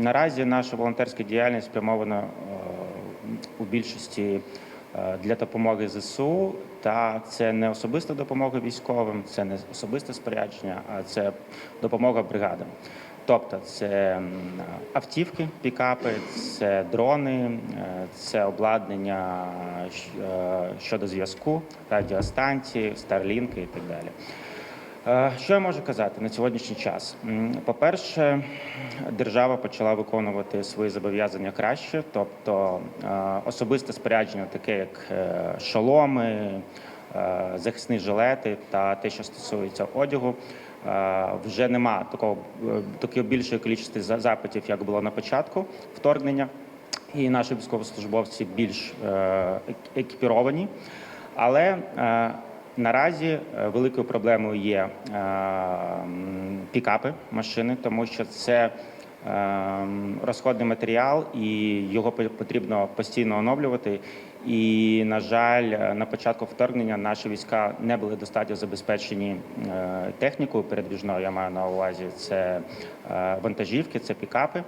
Наразі наша волонтерська діяльність спрямована е, у більшості е, для допомоги ЗСУ. Та це не особиста допомога військовим, це не особисте спорядження, а це допомога бригадам. Тобто це автівки, пікапи, це дрони, е, це обладнання щодо зв'язку, радіостанції, старлінки і так далі. Е, Що я можу казати на сьогоднішній час? По-перше, держава почала виконувати свої зобов'язання краще, тобто е, особисте спорядження, таке як е, шоломи, захисні жилети та те, що стосується одягу. Вже нема такого такої більшої кількості запитів, як було на початку вторгнення, і наші військовослужбовці більш екіпіровані. Але наразі е, великою проблемою є е, пікапи машини, тому що це е, розходний матеріал, і його потрібно постійно оновлювати. І, на жаль, на початку вторгнення наші війська не були достатньо забезпечені технікою передвіжною. Я маю на увазі це вантажівки, це пікапи.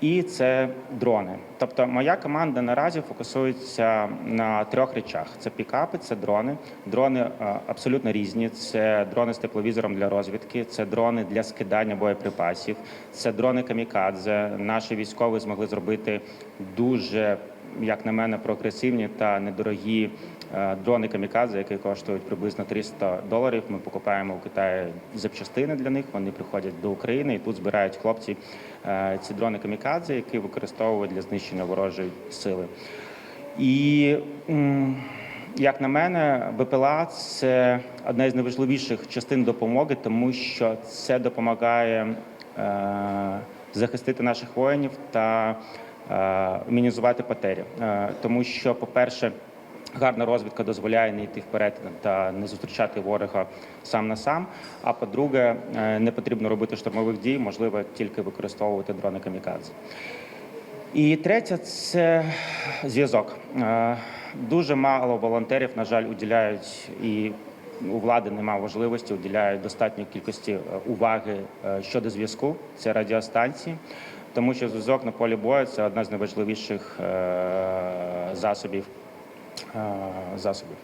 І це дрони. Тобто, моя команда наразі фокусується на трьох речах: це пікапи, це дрони. Дрони е, абсолютно різні. Це дрони з тепловізором для розвідки, це дрони для скидання боєприпасів, це дрони камікадзе. Наші військові змогли зробити дуже, як на мене, прогресивні та недорогі е, дрони камікадзе, які коштують приблизно 300 доларів. Ми покупаємо у Китаї запчастини для них. Вони приходять до України і тут збирають хлопці е, ці дрони камікадзе, які використовують для знищення ворожої сили. І як на мене, БПЛА це одна із найважливіших частин допомоги, тому що це допомагає е, захистити наших воїнів та мінімізувати потері. Е, тому що, по-перше, гарна розвідка дозволяє не йти вперед та не зустрічати ворога сам на сам. А по-друге, е, не потрібно робити штурмових дій, можливо тільки використовувати дрони камікадзе. І третє це зв'язок. Е, Дуже мало волонтерів, на жаль, уділяють і у влади немає можливості, уділяють достатньої кількості е, уваги е, щодо зв'язку. Це радіостанції, тому що зв'язок на полі бою це одна з найважливіших е, засобів. е, засобів.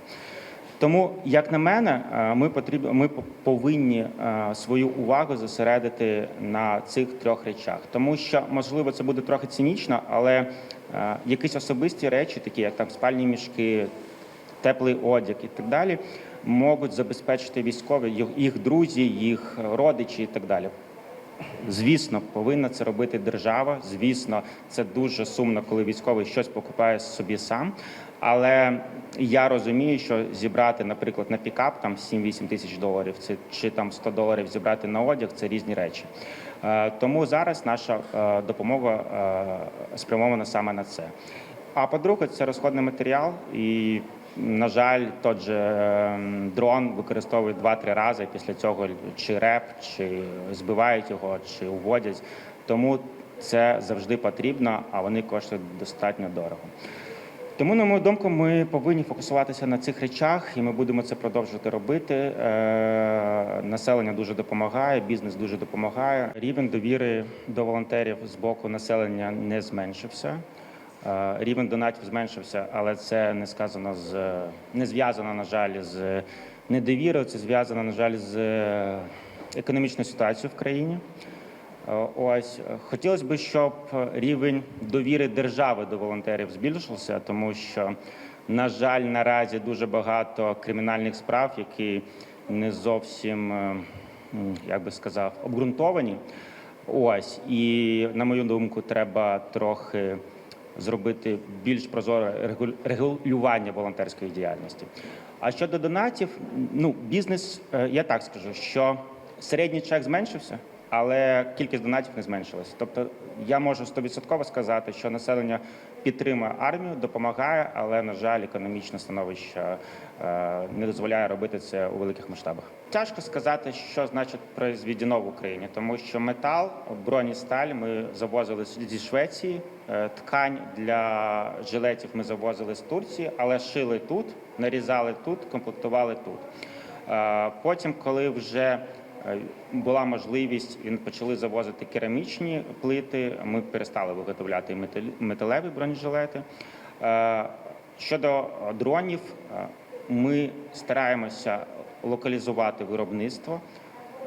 Тому, як на мене, е, ми потріб... ми повинні свою увагу зосередити на цих трьох речах, тому що можливо це буде трохи цинічно, але якісь особисті речі, такі як там спальні мішки, теплий одяг і так далі, можуть забезпечити військові, їх друзі, їх родичі і так далі. Звісно, повинна це робити держава. Звісно, це дуже сумно, коли військовий щось покупає собі сам. Але я розумію, що зібрати, наприклад, на пікап там 7-8 тисяч доларів, це чи там 100 доларів зібрати на одяг це різні речі. Е, Тому зараз наша е, допомога е, спрямована саме на це. А по-друге, це розходний матеріал, і на жаль, тот же ем, дрон використовують два-три рази. Після цього чи реп, чи збивають його, чи уводять. Тому це завжди потрібно, а вони коштують достатньо дорого. Тому, на мою думку, ми повинні фокусуватися на цих речах, і ми будемо це продовжувати робити. Е, Населення дуже допомагає, бізнес дуже допомагає. Рівень довіри до волонтерів з боку населення не зменшився. Е, Рівень донатів зменшився, але це не сказано з не зв'язано, на жаль, з недовірою. Це зв'язано, на жаль, з е, економічною ситуацією в країні. Е, Ось хотілося б, щоб рівень довіри держави до волонтерів збільшився, тому що, на жаль, наразі дуже багато кримінальних справ, які не зовсім, як би сказав, обґрунтовані. Ось і на мою думку, треба трохи зробити більш прозоре регулювання волонтерської діяльності. А щодо донатів, ну бізнес, е, я так скажу, що середній чек зменшився, але кількість донатів не зменшилась. Тобто я можу стовідсотково сказати, що населення підтримує армію, допомагає, але на жаль, економічне становище е, не дозволяє робити це у великих масштабах. Тяжко сказати, що значить произведено в Україні, тому що метал, броністаль ми завозили зі Швеції, ткань для жилетів ми завозили з Турції, але шили тут, нарізали тут, комплектували тут. Е, Потім, коли вже е, була можливість і почали завозити керамічні плити. Ми перестали виготовляти металеві бронежилети. Е, Щодо дронів, е, ми стараємося локалізувати виробництво.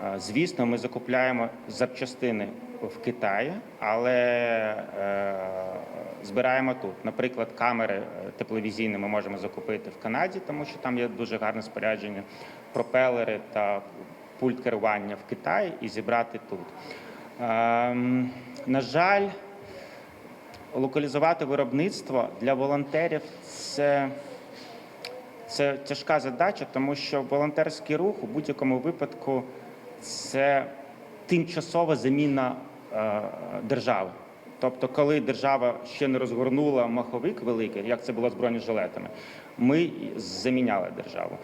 Е, Звісно, ми закупляємо запчастини в Китаї, але е, збираємо тут. Наприклад, камери е, тепловізійні ми можемо закупити в Канаді, тому що там є дуже гарне спорядження, пропелери та пульт керування в Китаї і зібрати тут. Ем, На жаль, локалізувати виробництво для волонтерів це це тяжка задача, тому що волонтерський рух у будь-якому випадку це тимчасова заміна е, держави. Тобто, коли держава ще не розгорнула маховик великий, як це було з бронежилетами, ми заміняли державу.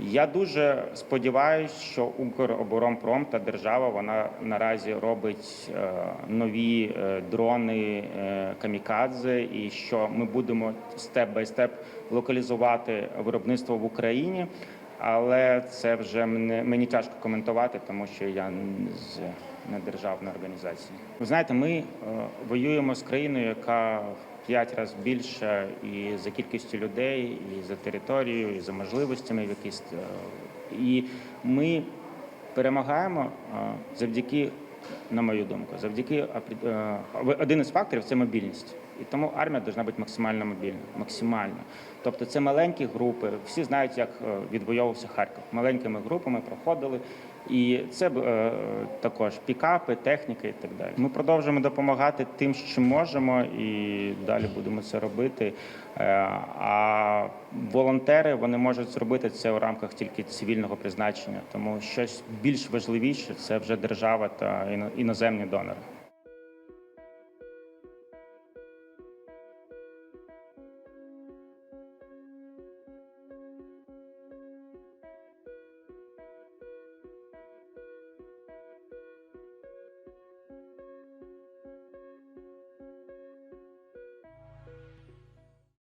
Я дуже сподіваюся, що Укроборонпром та держава вона наразі робить е, нові е, дрони е, камікадзе, і що ми будемо степ бай степ локалізувати виробництво в Україні. Але це вже мені тяжко коментувати, тому що я з недержавної організації. Ви знаєте, ми е, воюємо з країною, яка в п'ять разів більша і за кількістю людей, і за територією, і за можливостями в якісь. І ми перемагаємо е, завдяки, на мою думку, завдяки е, один із факторів це мобільність. І тому армія повинна бути максимально мобільна, максимально. Тобто це маленькі групи. Всі знають, як е, відвоювався Харків. Маленькими групами проходили. І це е, також пікапи, техніка і так далі. Ми продовжуємо допомагати тим, що можемо, і далі будемо це робити. Е, А волонтери вони можуть зробити це у рамках тільки цивільного призначення, тому щось більш важливіше це вже держава та іно- іноземні донори.